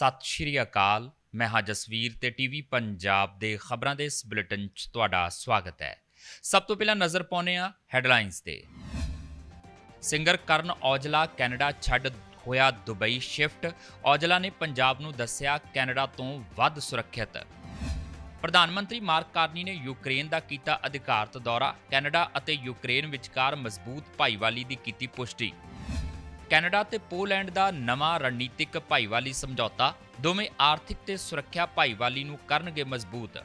ਸਤਿ ਸ਼੍ਰੀ ਅਕਾਲ। ਮੈਂ ਹਾਂ ਜਸਵੀਰ ਤੇ ਟੀਵੀ ਪੰਜਾਬ ਦੇ ਖਬਰਾਂ ਦੇ ਇਸ ਬੁਲੇਟਿਨ 'ਚ ਤੁਹਾਡਾ ਸਵਾਗਤ ਹੈ। ਸਭ ਤੋਂ ਪਹਿਲਾਂ ਨਜ਼ਰ ਪਾਉਂਦੇ ਹਾਂ ਹੈਡਲਾਈਨਸ ਤੇ। ਸਿੰਗਰ ਕਰਨ ਔਜਲਾ ਕੈਨੇਡਾ ਛੱਡ ਹੋਇਆ ਦੁਬਈ ਸ਼ਿਫਟ। ਔਜਲਾ ਨੇ ਪੰਜਾਬ ਨੂੰ ਦੱਸਿਆ ਕੈਨੇਡਾ ਤੋਂ ਵੱਧ ਸੁਰੱਖਿਅਤ। ਪ੍ਰਧਾਨ ਮੰਤਰੀ ਮਾਰਕ ਕਾਰਨੀ ਨੇ ਯੂਕਰੇਨ ਦਾ ਕੀਤਾ ਅਧਿਕਾਰਤ ਦੌਰਾ। ਕੈਨੇਡਾ ਅਤੇ ਯੂਕਰੇਨ ਵਿਚਕਾਰ ਮਜ਼ਬੂਤ ਭਾਈਵਾਲੀ ਦੀ ਕੀਤੀ ਪੁਸ਼ਟੀ। ਕੈਨੇਡਾ ਤੇ ਪੋਲੈਂਡ ਦਾ ਨਵਾਂ ਰਣਨੀਤਿਕ ਭਾਈਵਾਲੀ ਸਮਝੌਤਾ, ਦੋਵੇਂ ਆਰਥਿਕ ਤੇ ਸੁਰੱਖਿਆ ਭਾਈਵਾਲੀ ਨੂੰ ਕਰਨਗੇ ਮਜ਼ਬੂਤ।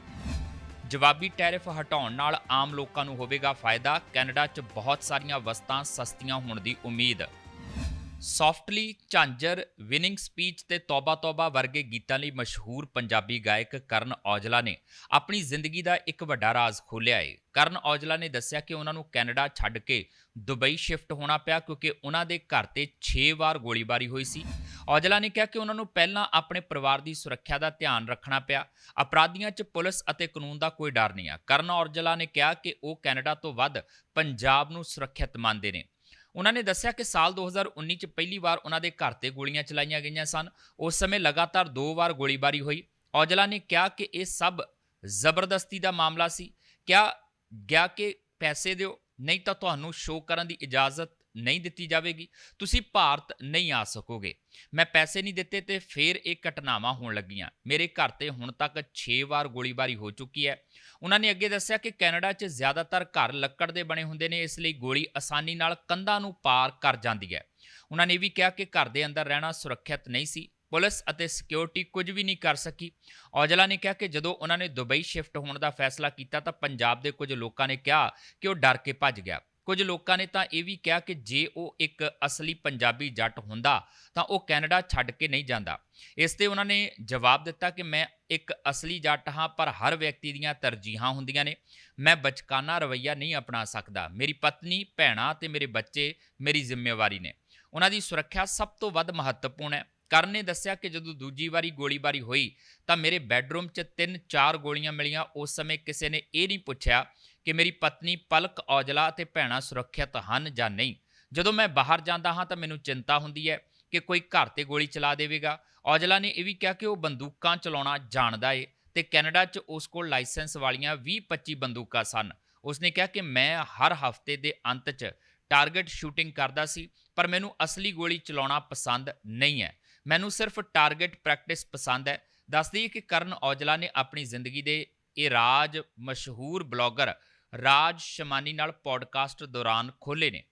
ਜਵਾਬੀ ਟੈਰਿਫ ਹਟਾਉਣ ਨਾਲ ਆਮ ਲੋਕਾਂ ਨੂੰ ਹੋਵੇਗਾ ਫਾਇਦਾ, ਕੈਨੇਡਾ 'ਚ ਬਹੁਤ ਸਾਰੀਆਂ ਵਸਤਾਂ ਸਸਤੀਆਂ ਹੋਣ ਦੀ ਉਮੀਦ। ਸੌਫਟਲੀ ਝਾਂਜਰ ਵਿਨਿੰਗ ਸਪੀਚ ਤੇ ਤੌਬਾ ਤੌਬਾ ਵਰਗੇ ਗੀਤਾਂ ਲਈ ਮਸ਼ਹੂਰ ਪੰਜਾਬੀ ਗਾਇਕ ਕਰਨ ਔਜਲਾ ਨੇ ਆਪਣੀ ਜ਼ਿੰਦਗੀ ਦਾ ਇੱਕ ਵੱਡਾ ਰਾਜ਼ ਖੋਲ੍ਹਿਆ ਹੈ ਕਰਨ ਔਜਲਾ ਨੇ ਦੱਸਿਆ ਕਿ ਉਹਨਾਂ ਨੂੰ ਕੈਨੇਡਾ ਛੱਡ ਕੇ ਦੁਬਈ ਸ਼ਿਫਟ ਹੋਣਾ ਪਿਆ ਕਿਉਂਕਿ ਉਹਨਾਂ ਦੇ ਘਰ ਤੇ 6 ਵਾਰ ਗੋਲੀਬਾਰੀ ਹੋਈ ਸੀ। ਔਜਲਾ ਨੇ ਕਿਹਾ ਕਿ ਉਹਨਾਂ ਨੂੰ ਪਹਿਲਾਂ ਆਪਣੇ ਪਰਿਵਾਰ ਦੀ ਸੁਰੱਖਿਆ ਦਾ ਧਿਆਨ ਰੱਖਣਾ ਪਿਆ। ਅਪਰਾਧੀਆਂ 'ਚ ਪੁਲਿਸ ਅਤੇ ਕਾਨੂੰਨ ਦਾ ਕੋਈ ਡਰ ਨਹੀਂ ਆ। ਕਰਨ ਔਜਲਾ ਨੇ ਕਿਹਾ ਕਿ ਉਹ ਕੈਨੇਡਾ ਤੋਂ ਵੱਧ ਪੰਜਾਬ ਨੂੰ ਸੁਰੱਖਿਅਤ ਮੰਨਦੇ ਨੇ। ਉਹਨਾਂ ਨੇ ਦੱਸਿਆ ਕਿ ਸਾਲ 2019 ਚ ਪਹਿਲੀ ਵਾਰ ਉਹਨਾਂ ਦੇ ਘਰ ਤੇ ਗੋਲੀਆਂ ਚਲਾਈਆਂ ਗਈਆਂ ਸਨ। ਉਸ ਸਮੇਂ ਲਗਾਤਾਰ ਦੋ ਵਾਰ ਗੋਲੀਬਾਰੀ ਹੋਈ। ਔਜਲਾ ਨੇ ਕਿਹਾ ਕਿ ਇਹ ਸਭ ਜ਼ਬਰਦਸਤੀ ਦਾ ਮਾਮਲਾ ਸੀ। ਕਿਹਾ ਗਿਆ ਕਿ ਪੈਸੇ ਦਿਓ, ਨਹੀਂ ਤਾਂ ਤੁਹਾਨੂੰ ਸ਼ੋਅ ਕਰਨ ਦੀ ਇਜਾਜ਼ਤ ਨਹੀਂ ਦਿੱਤੀ ਜਾਵੇਗੀ। ਤੁਸੀਂ ਭਾਰਤ ਨਹੀਂ ਆ ਸਕੋਗੇ। ਮੈਂ ਪੈਸੇ ਨਹੀਂ ਦਿੱਤੇ ਤੇ ਫਿਰ ਇਹ ਘਟਨਾਵਾਂ ਹੋਣ ਲੱਗੀਆਂ। ਮੇਰੇ ਘਰ ਤੇ ਹੁਣ ਤੱਕ 6 ਵਾਰ ਗੋਲੀਬਾਰੀ ਹੋ ਚੁੱਕੀ ਹੈ। ਉਹਨਾਂ ਨੇ ਅੱਗੇ ਦੱਸਿਆ ਕਿ ਕੈਨੇਡਾ 'ਚ ਜ਼ਿਆਦਾਤਰ ਘਰ ਲੱਕੜ ਦੇ ਬਣੇ ਹੁੰਦੇ ਨੇ, ਇਸ ਲਈ ਗੋਲੀ ਆਸਾਨੀ ਨਾਲ ਕੰਧਾਂ ਨੂੰ ਪਾਰ ਕਰ ਜਾਂਦੀ ਹੈ। ਉਹਨਾਂ ਨੇ ਇਹ ਵੀ ਕਿਹਾ ਕਿ ਘਰ ਦੇ ਅੰਦਰ ਰਹਿਣਾ ਸੁਰੱਖਿਅਤ ਨਹੀਂ ਸੀ। ਪੁਲਿਸ ਅਤੇ ਸਿਕਿਉਰਿਟੀ ਕੁਝ ਵੀ ਨਹੀਂ ਕਰ ਸਕੀ। ਔਜਲਾ ਨੇ ਕਿਹਾ ਕਿ ਜਦੋਂ ਉਹਨਾਂ ਨੇ ਦੁਬਈ ਸ਼ਿਫਟ ਹੋਣ ਦਾ ਫੈਸਲਾ ਕੀਤਾ ਤਾਂ ਪੰਜਾਬ ਦੇ ਕੁਝ ਲੋਕਾਂ ਨੇ ਕਿਹਾ ਕਿ ਉਹ ਡਰ ਕੇ ਭੱਜ ਗਿਆ। ਕੁਝ ਲੋਕਾਂ ਨੇ ਤਾਂ ਇਹ ਵੀ ਕਿਹਾ ਕਿ ਜੇ ਉਹ ਇੱਕ ਅਸਲੀ ਪੰਜਾਬੀ ਜੱਟ ਹੁੰਦਾ, ਤਾਂ ਉਹ ਕੈਨੇਡਾ ਛੱਡ ਕੇ ਨਹੀਂ ਜਾਂਦਾ। ਇਸ ਤੇ ਉਹਨਾਂ ਨੇ ਜਵਾਬ ਦਿੱਤਾ ਕਿ ਮੈਂ ਇੱਕ ਅਸਲੀ ਜੱਟ ਹਾਂ, ਪਰ ਹਰ ਵਿਅਕਤੀ ਦੀਆਂ ਤਰਜੀਹਾਂ ਹੁੰਦੀਆਂ ਨੇ। ਮੈਂ ਬਚਕਾਨਾ ਰਵਈਆ ਨਹੀਂ ਅਪਣਾ ਸਕਦਾ। ਮੇਰੀ ਪਤਨੀ, ਭੈਣਾਂ ਤੇ ਮੇਰੇ ਬੱਚੇ ਮੇਰੀ ਜ਼ਿੰਮੇਵਾਰੀ ਨੇ। ਉਹਨਾਂ ਦੀ ਸੁਰੱਖਿਆ ਸਭ ਤੋਂ ਵੱਧ ਮਹੱਤਵਪੂਰਨ ਹੈ। ਕਰਨ ਨੇ ਦੱਸਿਆ ਕਿ ਜਦੋਂ ਦੂਜੀ ਵਾਰੀ ਗੋਲੀਬਾਰੀ ਹੋਈ, ਤਾਂ ਮੇਰੇ ਬੈੱਡਰੂਮ 'ਚ ਤਿੰਨ ਚਾਰ ਗੋਲੀਆਂ ਮਿਲੀਆਂ। ਉਸ ਸਮੇਂ ਕਿਸੇ ਨੇ ਇਹ ਨਹੀਂ ਪੁੱਛਿਆ ਕਿ ਮੇਰੀ ਪਤਨੀ ਪਲਕ ਔਜਲਾ ਅਤੇ ਭੈਣਾਂ ਸੁਰੱਖਿਅਤ ਹਨ ਜਾਂ ਨਹੀਂ। ਜਦੋਂ ਮੈਂ ਬਾਹਰ ਜਾਂਦਾ ਹਾਂ ਤਾਂ ਮੈਨੂੰ ਚਿੰਤਾ ਹੁੰਦੀ ਹੈ ਕਿ ਕੋਈ ਘਰ ਤੇ ਗੋਲੀ ਚਲਾ ਦੇਵੇਗਾ। ਔਜਲਾ ਨੇ ਇਹ ਵੀ ਕਿਹਾ ਕਿ ਉਹ ਬੰਦੂਕਾਂ ਚਲਾਉਣਾ ਜਾਣਦਾ ਏ ਤੇ ਕੈਨੇਡਾ 'ਚ ਉਸ ਕੋਲ ਲਾਇਸੈਂਸ ਵਾਲੀਆਂ 20-25 ਬੰਦੂਕਾਂ ਸਨ। ਉਸਨੇ ਕਿਹਾ ਕਿ ਮੈਂ ਹਰ ਹਫ਼ਤੇ ਦੇ ਅੰਤ 'ਚ ਟਾਰਗੇਟ ਸ਼ੂਟਿੰਗ ਕਰਦਾ ਸੀ, ਪਰ ਮੈਨੂੰ ਅਸਲੀ ਗੋਲੀ ਚਲਾਉਣਾ ਪਸੰਦ ਨਹੀਂ ਹੈ। ਮੈਨੂੰ ਸਿਰਫ ਟਾਰਗੇਟ ਪ੍ਰੈਕਟਿਸ ਪਸੰਦ ਹੈ। ਦੱਸਦੀ ਕਿ ਕਰਨ ਔਜਲਾ ਨੇ ਆਪਣੀ ਜ਼ਿੰਦਗੀ ਦੇ ਇਹ ਰਾਜ ਮਸ਼ਹੂਰ ਬਲੌਗਰ ਰਾਜ ਸ਼ਮਾਨੀ ਨਾਲ ਪੋਡਕਾਸਟ ਦੌਰਾਨ ਖੋਲੇ ਨੇ।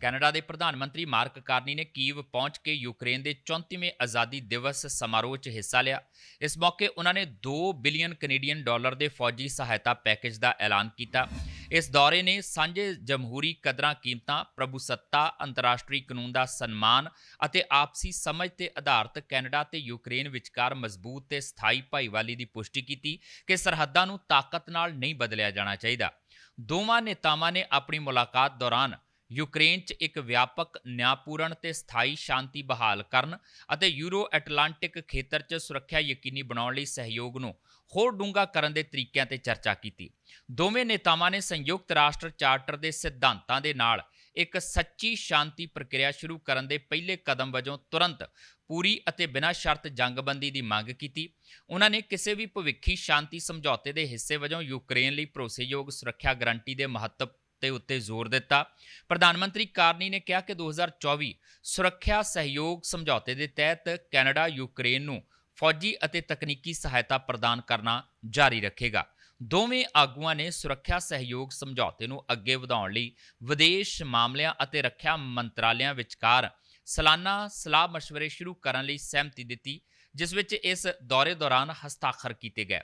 ਕੈਨੇਡਾ ਦੇ ਪ੍ਰਧਾਨ ਮੰਤਰੀ ਮਾਰਕ ਕਾਰਨੀ ਨੇ ਕੀਵ ਪਹੁੰਚ ਕੇ ਯੂਕਰੇਨ ਦੇ 34ਵੇਂ ਆਜ਼ਾਦੀ ਦਿਵਸ ਸਮਾਰੋਹ 'ਚ ਹਿੱਸਾ ਲਿਆ। ਇਸ ਮੌਕੇ ਉਹਨਾਂ ਨੇ 2 ਬਿਲੀਅਨ ਕੈਨੇਡੀਅਨ ਡਾਲਰ ਦੇ ਫੌਜੀ ਸਹਾਇਤਾ ਪੈਕੇਜ ਦਾ ਐਲਾਨ ਕੀਤਾ। ਇਸ ਦੌਰੇ ਨੇ ਸਾਂਝੇ ਜਮਹੂਰੀ ਕਦਰਾਂ ਕੀਮਤਾਂ, ਪ੍ਰਭੂਸੱਤਾ, ਅੰਤਰਰਾਸ਼ਟਰੀ ਕਾਨੂੰਨ ਦਾ ਸਨਮਾਨ ਅਤੇ ਆਪਸੀ ਸਮਝ ਤੇ ਆਧਾਰਿਤ ਕੈਨੇਡਾ ਤੇ ਯੂਕਰੇਨ ਵਿਚਕਾਰ ਮਜ਼ਬੂਤ ਤੇ ਸਥਾਈ ਭਾਈਵਾਲੀ ਦੀ ਪੁਸ਼ਟੀ ਕੀਤੀ ਕਿ ਸਰਹੱਦਾਂ ਨੂੰ ਤਾਕਤ ਨਾਲ ਨਹੀਂ ਬਦਲਿਆ ਜਾਣਾ ਚਾਹੀਦਾ। ਦੋਵਾਂ ਨੇਤਾਵਾਂ ਨੇ ਆਪਣੀ ਮੁਲਾਕਾਤ ਦੌਰਾਨ ਯੂਕਰੇਨ 'ਚ ਇੱਕ ਵਿਆਪਕ ਨਿਆਂਪੂਰਨ ਤੇ ਸਥਾਈ ਸ਼ਾਂਤੀ ਬਹਾਲ ਕਰਨ ਅਤੇ ਯੂਰੋ ਐਟਲਾਂਟਿਕ ਖੇਤਰ 'ਚ ਸੁਰੱਖਿਆ ਯਕੀਨੀ ਬਣਾਉਣ ਲਈ ਸਹਿਯੋਗ ਨੂੰ ਹੋਰ ਡੂੰਘਾ ਕਰਨ ਦੇ ਤਰੀਕਿਆਂ ਤੇ ਚਰਚਾ ਕੀਤੀ। ਦੋਵੇਂ ਨੇਤਾਵਾਂ ਨੇ ਸੰਯੁਕਤ ਰਾਸ਼ਟਰ ਚਾਰਟਰ ਦੇ ਸਿਧਾਂਤਾਂ ਦੇ ਨਾਲ ਇੱਕ ਸੱਚੀ ਸ਼ਾਂਤੀ ਪ੍ਰਕਿਰਿਆ ਸ਼ੁਰੂ ਕਰਨ ਦੇ ਪਹਿਲੇ ਕਦਮ ਵਜੋਂ ਤੁਰੰਤ ਪੂਰੀ ਅਤੇ ਬਿਨਾਂ ਸ਼ਰਤ ਜੰਗਬੰਦੀ ਦੀ ਮੰਗ ਕੀਤੀ। ਉਹਨਾਂ ਨੇ ਕਿਸੇ ਵੀ ਭਵਿੱਖੀ ਸ਼ਾਂਤੀ ਸਮਝੌਤੇ ਦੇ ਹਿੱਸੇ ਵਜੋਂ ਯੂਕਰੇਨ ਲਈ ਭਰੋਸੇਯੋਗ ਸੁਰੱਖਿਆ ਗਰੰਟੀ ਦੇ ਮਹੱਤਵ ਤੇ ਉੱਤੇ ਜ਼ੋਰ ਦਿੱਤਾ। ਪ੍ਰਧਾਨ ਮੰਤਰੀ ਕਾਰਨੀ ਨੇ ਕਿਹਾ ਕਿ 2024 ਸੁਰੱਖਿਆ ਸਹਿਯੋਗ ਸਮਝੌਤੇ ਦੇ ਤਹਿਤ ਕੈਨੇਡਾ, ਯੂਕਰੇਨ ਨੂੰ ਫੌਜੀ ਅਤੇ ਤਕਨੀਕੀ ਸਹਾਇਤਾ ਪ੍ਰਦਾਨ ਕਰਨਾ ਜਾਰੀ ਰੱਖੇਗਾ। ਦੋਵੇਂ ਆਗੂਆਂ ਨੇ ਸੁਰੱਖਿਆ ਸਹਿਯੋਗ ਸਮਝੌਤੇ ਨੂੰ ਅੱਗੇ ਵਧਾਉਣ ਲਈ ਵਿਦੇਸ਼ ਮਾਮਲਿਆਂ ਅਤੇ ਰੱਖਿਆ ਮੰਤਰਾਲਿਆਂ ਵਿਚਕਾਰ ਸਾਲਾਨਾ ਸਲਾਹ مشਵਰੇ ਸ਼ੁਰੂ ਕਰਨ ਲਈ ਸਹਿਮਤੀ ਦਿੱਤੀ, ਜਿਸ ਵਿੱਚ ਇਸ ਦੌਰੇ ਦੌਰਾਨ ਹਸਤਾਖਰ ਕੀਤੇ ਗਏ।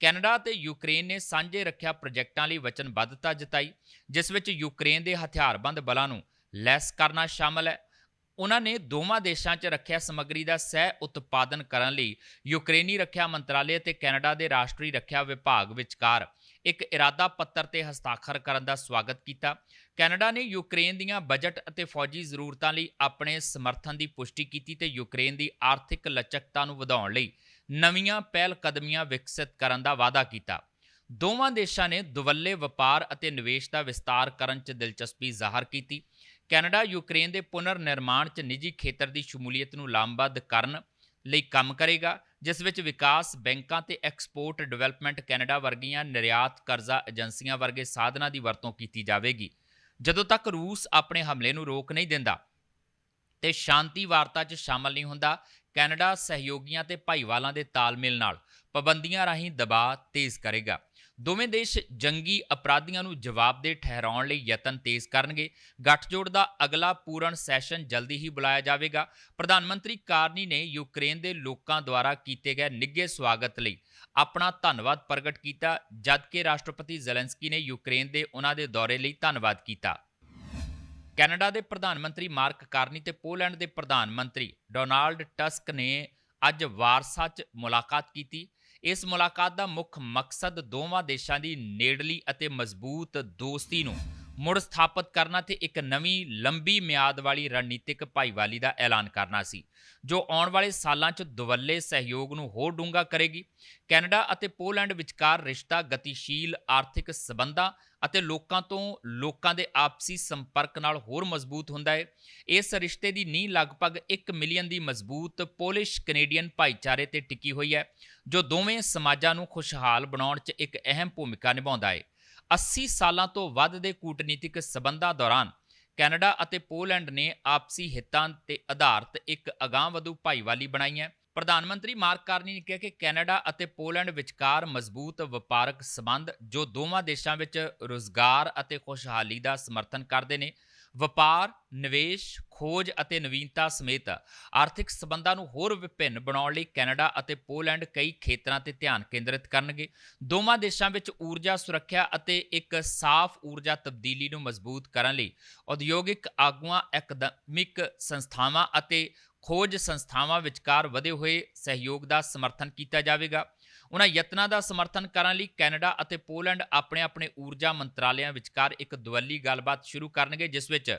ਕੈਨੇਡਾ ਅਤੇ ਯੂਕਰੇਨ ਨੇ ਸਾਂਝੇ ਰੱਖਿਆ ਪ੍ਰੋਜੈਕਟਾਂ ਲਈ ਵਚਨਬੱਧਤਾ ਜਤਾਈ, ਜਿਸ ਵਿੱਚ ਯੂਕਰੇਨ ਦੇ ਹਥਿਆਰਬੰਦ ਬਲਾਂ ਨੂੰ ਲੈਸ ਕਰਨਾ ਸ਼ਾਮਲ ਹੈ। ਉਹਨਾਂ ਨੇ ਦੋਵਾਂ ਦੇਸ਼ਾਂ 'ਚ ਰੱਖਿਆ ਸਮੱਗਰੀ ਦਾ ਸਹਿ ਉਤਪਾਦਨ ਕਰਨ ਲਈ ਯੂਕਰੇਨੀ ਰੱਖਿਆ ਮੰਤਰਾਲੇ ਅਤੇ ਕੈਨੇਡਾ ਦੇ ਰਾਸ਼ਟਰੀ ਰੱਖਿਆ ਵਿਭਾਗ ਵਿਚਕਾਰ ਇੱਕ ਇਰਾਦਾ ਪੱਤਰ ਤੇ ਹਸਤਾਖਰ ਕਰਨ ਦਾ ਸਵਾਗਤ ਕੀਤਾ। ਕੈਨੇਡਾ ਨੇ ਯੂਕਰੇਨ ਦੀਆਂ ਬਜਟ ਅਤੇ ਫੌਜੀ ਜ਼ਰੂਰਤਾਂ ਲਈ ਆਪਣੇ ਸਮਰਥਨ ਦੀ ਪੁਸ਼ਟੀ ਕੀਤੀ ਤੇ ਯੂਕਰੇਨ ਦੀ ਆਰਥਿਕ ਲਚਕਤਾ ਨੂੰ ਵਧਾਉਣ ਲਈ ਨਵੀਆਂ ਪਹਿਲ ਕਦਮੀਆਂ ਵਿਕਸਿਤ ਕਰਨ ਦਾ ਵਾਅਦਾ ਕੀਤਾ। ਦੋਵਾਂ ਦੇਸ਼ਾਂ ਨੇ ਦੁਵੱਲੇ ਵਪਾਰ ਅਤੇ ਨਿਵੇਸ਼ ਦਾ ਵਿਸਤਾਰ ਕਰਨ 'ਚ ਦਿਲਚਸਪੀ ਜ਼ਾਹਰ ਕੀਤੀ। ਕੈਨੇਡਾ, ਯੂਕਰੇਨ ਦੇ ਪੁਨਰ ਨਿਰਮਾਣ 'ਚ ਨਿੱਜੀ ਖੇਤਰ ਦੀ ਸ਼ਮੂਲੀਅਤ ਨੂੰ ਲਾਮਬੱਧ ਕਰਨ ਲਈ ਕੰਮ ਕਰੇਗਾ, ਜਿਸ ਵਿੱਚ ਵਿਕਾਸ, ਬੈਂਕਾਂ ਤੇ ਐਕਸਪੋਰਟ ਡਿਵੈਲਪਮੈਂਟ ਕੈਨੇਡਾ ਵਰਗੀਆਂ ਨਿਰਯਾਤ ਕਰਜ਼ਾ ਏਜੰਸੀਆਂ ਵਰਗੇ ਸਾਧਨਾਂ ਦੀ ਵਰਤੋਂ ਕੀਤੀ ਜਾਵੇਗੀ। ਜਦੋਂ ਤੱਕ ਰੂਸ ਆਪਣੇ ਹਮਲੇ ਨੂੰ ਰੋਕ ਨਹੀਂ ਦਿੰਦਾ ਤੇ ਸ਼ਾਂਤੀ ਵਾਰਤਾ 'ਚ ਸ਼ਾਮਲ ਨਹੀਂ ਹੁੰਦਾ ਕੈਨੇਡਾ ਸਹਿਯੋਗੀਆਂ ਤੇ ਭਾਈਵਾਲਾਂ ਦੇ ਤਾਲਮੇਲ ਨਾਲ ਪਾਬੰਦੀਆਂ ਰਾਹੀਂ ਦਬਾਅ ਤੇਜ਼ ਕਰੇਗਾ। ਦੋਵੇਂ ਦੇਸ਼ ਜੰਗੀ ਅਪਰਾਧੀਆਂ ਨੂੰ ਜਵਾਬਦੇਹ ਠਹਿਰਾਉਣ ਲਈ ਯਤਨ ਤੇਜ਼ ਕਰਨਗੇ। ਗੱਠਜੋੜ ਦਾ ਅਗਲਾ ਪੂਰਨ ਸੈਸ਼ਨ ਜਲਦੀ ਹੀ ਬੁਲਾਇਆ ਜਾਵੇਗਾ। ਪ੍ਰਧਾਨ ਮੰਤਰੀ ਕਾਰਨੀ ਨੇ ਯੂਕਰੇਨ ਦੇ ਲੋਕਾਂ ਦੁਆਰਾ ਕੀਤੇ ਗਏ ਨਿੱਘੇ ਸਵਾਗਤ ਲਈ ਆਪਣਾ ਧੰਨਵਾਦ ਪ੍ਰਗਟ ਕੀਤਾ, ਜਦਕਿ ਰਾਸ਼ਟਰਪਤੀ ਜ਼ੈਲੈਂਸਕੀ ਨੇ ਯੂਕਰੇਨ ਦੇ ਉਹਨਾਂ ਦੇ ਦੌਰੇ ਲਈ ਧੰਨਵਾਦ ਕੀਤਾ। ਕੈਨੇਡਾ ਦੇ ਪ੍ਰਧਾਨ ਮੰਤਰੀ ਮਾਰਕ ਕਾਰਨੀ ਤੇ ਪੋਲੈਂਡ ਦੇ ਪ੍ਰਧਾਨ ਮੰਤਰੀ ਡੋਨਾਲਡ ਟਸਕ ਨੇ ਅੱਜ ਵਾਰਸਾ 'ਚ ਮੁਲਾਕਾਤ ਕੀਤੀ। ਇਸ ਮੁਲਾਕਾਤ ਦਾ ਮੁੱਖ ਮਕਸਦ ਦੋਵਾਂ ਦੇਸ਼ਾਂ ਦੀ ਨੇੜਲੀ ਅਤੇ ਮਜ਼ਬੂਤ ਦੋਸਤੀ ਨੂੰ ਮੁੜ ਸਥਾਪਿਤ ਕਰਨਾ ਤੇ ਇੱਕ ਨਵੀਂ ਲੰਬੀ ਮਿਆਦ ਵਾਲੀ ਰਣਨੀਤਿਕ ਭਾਈਵਾਲੀ ਦਾ ਐਲਾਨ ਕਰਨਾ ਸੀ, ਜੋ ਆਉਣ ਵਾਲੇ ਸਾਲਾਂ 'ਚ ਦੁਵੱਲੇ ਸਹਿਯੋਗ ਨੂੰ ਹੋਰ ਡੂੰਘਾ ਕਰੇਗੀ। ਕੈਨੇਡਾ ਅਤੇ ਪੋਲੈਂਡ ਵਿਚਕਾਰ ਰਿਸ਼ਤਾ ਗਤੀਸ਼ੀਲ ਆਰਥਿਕ ਸਬੰਧਾਂ ਅਤੇ ਲੋਕਾਂ ਤੋਂ ਲੋਕਾਂ ਦੇ ਆਪਸੀ ਸੰਪਰਕ ਨਾਲ ਹੋਰ ਮਜ਼ਬੂਤ ਹੁੰਦਾ ਹੈ। ਇਸ ਰਿਸ਼ਤੇ ਦੀ ਨੀਂਹ ਲਗਭਗ 1 ਮਿਲੀਅਨ ਦੀ ਮਜ਼ਬੂਤ ਪੋਲਿਸ਼ ਕੈਨੇਡੀਅਨ ਭਾਈਚਾਰੇ ਤੇ ਟਿੱਕੀ ਹੋਈ ਹੈ, ਜੋ ਦੋਵੇਂ ਸਮਾਜਾਂ ਨੂੰ ਖੁਸ਼ਹਾਲ ਬਣਾਉਣ 'ਚ ਇੱਕ ਅਹਿਮ ਭੂਮਿਕਾ ਨਿਭਾਉਂਦਾ ਹੈ। 80 ਸਾਲਾਂ ਤੋਂ ਵੱਧ ਦੇ ਕੂਟਨੀਤਿਕ ਸਬੰਧਾਂ ਦੌਰਾਨ ਕੈਨੇਡਾ ਅਤੇ ਪੋਲੈਂਡ ਨੇ ਆਪਸੀ ਹਿੱਤਾਂ ਤੇ ਆਧਾਰਿਤ ਇੱਕ ਅਗਾਂਹਵਧੂ ਭਾਈਵਾਲੀ ਬਣਾਈ ਹੈ। ਪ੍ਰਧਾਨ ਮੰਤਰੀ ਮਾਰਕ ਕਾਰਨੀ ਨੇ ਕਿਹਾ ਕਿ ਕੈਨੇਡਾ ਅਤੇ ਪੋਲੈਂਡ ਵਿਚਕਾਰ ਮਜ਼ਬੂਤ ਵਪਾਰਕ ਸਬੰਧ ਜੋ ਦੋਵਾਂ ਦੇਸ਼ਾਂ ਵਿੱਚ ਰੋਜ਼ਗਾਰ ਅਤੇ ਖੁਸ਼ਹਾਲੀ ਦਾ ਸਮਰਥਨ ਕਰਦੇ ਨੇ ਵਪਾਰ, ਨਿਵੇਸ਼, ਖੋਜ ਅਤੇ ਨਵੀਨਤਾ ਸਮੇਤ ਆਰਥਿਕ ਸਬੰਧਾਂ ਨੂੰ ਹੋਰ ਵਿਭਿੰਨ ਬਣਾਉਣ ਲਈ ਕੈਨੇਡਾ ਅਤੇ ਪੋਲੈਂਡ ਕਈ ਖੇਤਰਾਂ ਤੇ ਧਿਆਨ ਕੇਂਦਰਿਤ ਕਰਨਗੇ। ਦੋਵਾਂ ਦੇਸ਼ਾਂ ਵਿੱਚ ਊਰਜਾ ਸੁਰੱਖਿਆ ਅਤੇ ਇੱਕ ਸਾਫ਼ ਊਰਜਾ ਤਬਦੀਲੀ ਨੂੰ ਮਜ਼ਬੂਤ ਕਰਨ ਲਈ ਉਦਯੋਗਿਕ ਆਗੂਆਂ ਐਕਡੈਮਿਕ ਸੰਸਥਾਵਾਂ ਅਤੇ ਖੋਜ ਸੰਸਥਾਵਾਂ ਵਿਚਕਾਰ ਵਧੇ ਹੋਏ ਸਹਿਯੋਗ ਦਾ ਸਮਰਥਨ ਕੀਤਾ ਜਾਵੇਗਾ। ਉਹਨਾਂ ਯਤਨਾਂ ਦਾ ਸਮਰਥਨ ਕਰਨ ਲਈ ਕੈਨੇਡਾ ਅਤੇ ਪੋਲੈਂਡ ਆਪਣੇ ਆਪਣੇ ਊਰਜਾ ਮੰਤਰਾਲਿਆਂ ਵਿਚਕਾਰ ਇੱਕ ਦੁਵੱਲੀ ਗੱਲਬਾਤ ਸ਼ੁਰੂ ਕਰਨਗੇ, ਜਿਸ ਵਿੱਚ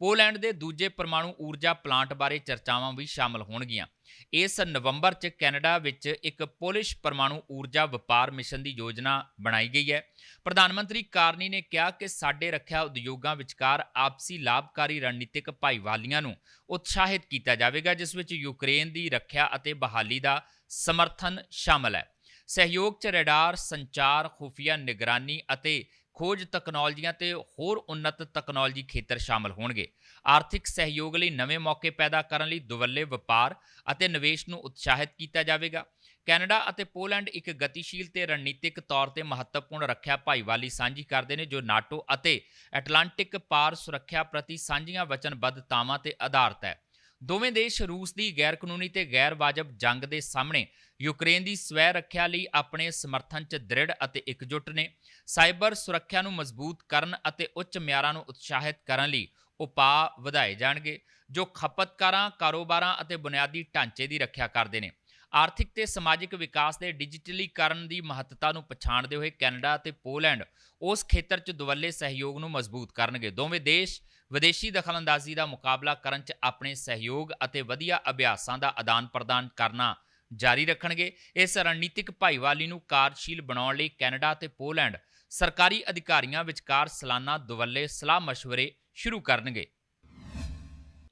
ਪੋਲੈਂਡ ਦੇ ਦੂਜੇ ਪਰਮਾਣੂ ਊਰਜਾ ਪਲਾਂਟ ਬਾਰੇ ਚਰਚਾਵਾਂ ਵੀ ਸ਼ਾਮਲ ਹੋਣਗੀਆਂ। ਇਸ ਨਵੰਬਰ 'ਚ ਕੈਨੇਡਾ ਵਿੱਚ ਇੱਕ ਪੋਲਿਸ਼ ਪਰਮਾਣੂ ਊਰਜਾ ਵਪਾਰ ਮਿਸ਼ਨ ਦੀ ਯੋਜਨਾ ਬਣਾਈ ਗਈ ਹੈ। ਪ੍ਰਧਾਨ ਮੰਤਰੀ ਕਾਰਨੀ ਨੇ ਕਿਹਾ ਕਿ ਸਾਡੇ ਰੱਖਿਆ ਉਦਯੋਗਾਂ ਵਿਚਕਾਰ ਆਪਸੀ ਲਾਭਕਾਰੀ ਰਣਨੀਤਿਕ ਭਾਈਵਾਲੀਆਂ ਨੂੰ ਉਤਸ਼ਾਹਿਤ ਕੀਤਾ ਜਾਵੇਗਾ, ਜਿਸ ਵਿੱਚ ਯੂਕਰੇਨ ਦੀ ਰੱਖਿਆ ਅਤੇ ਬਹਾਲੀ ਦਾ ਸਮਰਥਨ ਸ਼ਾਮਲ ਹੈ। ਸਹਿਯੋਗ 'ਚ ਰਡਾਰ, ਸੰਚਾਰ, ਖੁਫੀਆ ਨਿਗਰਾਨੀ ਅਤੇ ਖੋਜ ਤਕਨਾਲੋਜੀਆਂ ਤੇ ਹੋਰ ਉન્નਤ ਤਕਨਾਲੋਜੀ ਖੇਤਰ ਸ਼ਾਮਲ ਹੋਣਗੇ। ਆਰਥਿਕ ਸਹਿਯੋਗ ਲਈ ਨਵੇਂ ਮੌਕੇ ਪੈਦਾ ਕਰਨ ਲਈ ਦੁਵੱਲੇ ਵਪਾਰ ਅਤੇ ਨਿਵੇਸ਼ ਨੂੰ ਉਤਸ਼ਾਹਿਤ ਕੀਤਾ ਜਾਵੇਗਾ। ਕੈਨੇਡਾ ਅਤੇ ਪੋਲੈਂਡ ਇੱਕ ਗਤੀਸ਼ੀਲ ਤੇ ਰਣਨੀਤਿਕ ਤੌਰ ਤੇ ਮਹੱਤਵਪੂਰਨ ਰੱਖਿਆ ਭਾਈਵਾਲੀ ਸਾਂਝੀ ਕਰਦੇ ਨੇ, ਜੋ ਨਾਟੋ ਅਤੇ ਐਟਲਾਂਟਿਕ ਪਾਰ ਸੁਰੱਖਿਆ ਪ੍ਰਤੀ ਸਾਂਝੀਆਂ ਵਚਨਬੱਧਤਾਵਾਂ ਤੇ ਆਧਾਰਿਤ ਹੈ। ਦੋਵੇਂ ਦੇਸ਼ ਰੂਸ ਦੀ ਗੈਰ ਕਾਨੂੰਨੀ ਤੇ ਗੈਰ ਵਾਜਬ ਜੰਗ ਦੇ ਸਾਹਮਣੇ ਯੂਕਰੇਨ ਦੀ ਸਵੈ ਰੱਖਿਆ ਲਈ ਆਪਣੇ ਸਮਰਥਨ 'ਚ ਦ੍ਰਿੜ ਅਤੇ ਇਕਜੁੱਟ ਨੇ ਸਾਈਬਰ ਸੁਰੱਖਿਆ ਨੂੰ ਮਜ਼ਬੂਤ ਕਰਨ ਅਤੇ ਉੱਚ ਮਿਆਰਾਂ ਨੂੰ ਉਤਸ਼ਾਹਿਤ ਕਰਨ ਲਈ ਉਪਾਅ ਵਧਾਏ ਜਾਣਗੇ, ਜੋ ਖਪਤਕਾਰਾਂ, ਕਾਰੋਬਾਰਾਂ ਅਤੇ ਬੁਨਿਆਦੀ ਢਾਂਚੇ ਦੀ ਰੱਖਿਆ ਕਰਦੇ ਨੇ। ਆਰਥਿਕ ਤੇ ਸਮਾਜਿਕ ਵਿਕਾਸ ਦੇ ਡਿਜੀਟਲੀਕਰਨ ਦੀ ਮਹੱਤਤਾ ਨੂੰ ਪਛਾਣਦੇ ਹੋਏ ਕੈਨੇਡਾ ਅਤੇ ਪੋਲੈਂਡ ਉਸ ਖੇਤਰ 'ਚ ਦੁਵੱਲੇ ਸਹਿਯੋਗ ਨੂੰ ਮਜ਼ਬੂਤ ਕਰਨਗੇ। ਦੋਵੇਂ ਦੇਸ਼ ਵਿਦੇਸ਼ੀ ਦਖਲਅੰਦਾਜ਼ੀ ਦਾ ਮੁਕਾਬਲਾ ਕਰਨ 'ਚ ਆਪਣੇ ਸਹਿਯੋਗ ਅਤੇ ਵਧੀਆ ਅਭਿਆਸਾਂ ਦਾ ਆਦਾਨ-ਪ੍ਰਦਾਨ ਕਰਨਾ ਜਾਰੀ ਰੱਖਣਗੇ। ਇਸ ਰਣਨੀਤਿਕ ਭਾਈਵਾਲੀ ਨੂੰ ਕਾਰਜਸ਼ੀਲ ਬਣਾਉਣ ਲਈ ਕੈਨੇਡਾ ਅਤੇ ਪੋਲੈਂਡ ਸਰਕਾਰੀ ਅਧਿਕਾਰੀਆਂ ਵਿਚਕਾਰ ਸਾਲਾਨਾ ਦੁਵੱਲੇ ਸਲਾਹ مشਵਰੇ ਸ਼ੁਰੂ ਕਰਨਗੇ।